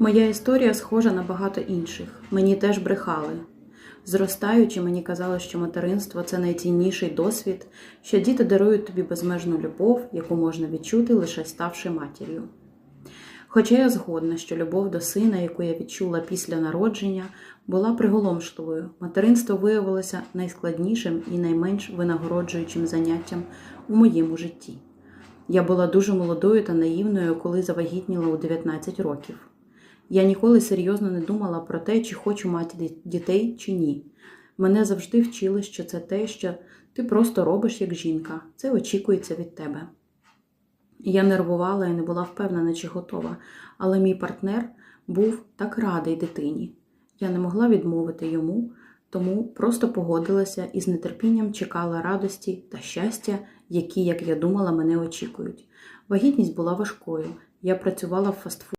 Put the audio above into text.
Моя історія схожа на багато інших. Мені теж брехали. Зростаючи, мені казали, що материнство це найцінніший досвід, що діти дарують тобі безмежну любов, яку можна відчути, лише ставши матір'ю. Хоча я згодна, що любов до сина, яку я відчула після народження, була приголомшливою, материнство виявилося найскладнішим і найменш винагороджуючим заняттям у моєму житті. Я була дуже молодою та наївною, коли завагітніла у 19 років. Я ніколи серйозно не думала про те, чи хочу мати дітей, чи ні. Мене завжди вчили, що це те, що ти просто робиш як жінка, це очікується від тебе. Я нервувала і не була впевнена, чи готова, але мій партнер був так радий дитині. Я не могла відмовити йому, тому просто погодилася і з нетерпінням чекала радості та щастя, які, як я думала, мене очікують. Вагітність була важкою. Я працювала в фастфуді.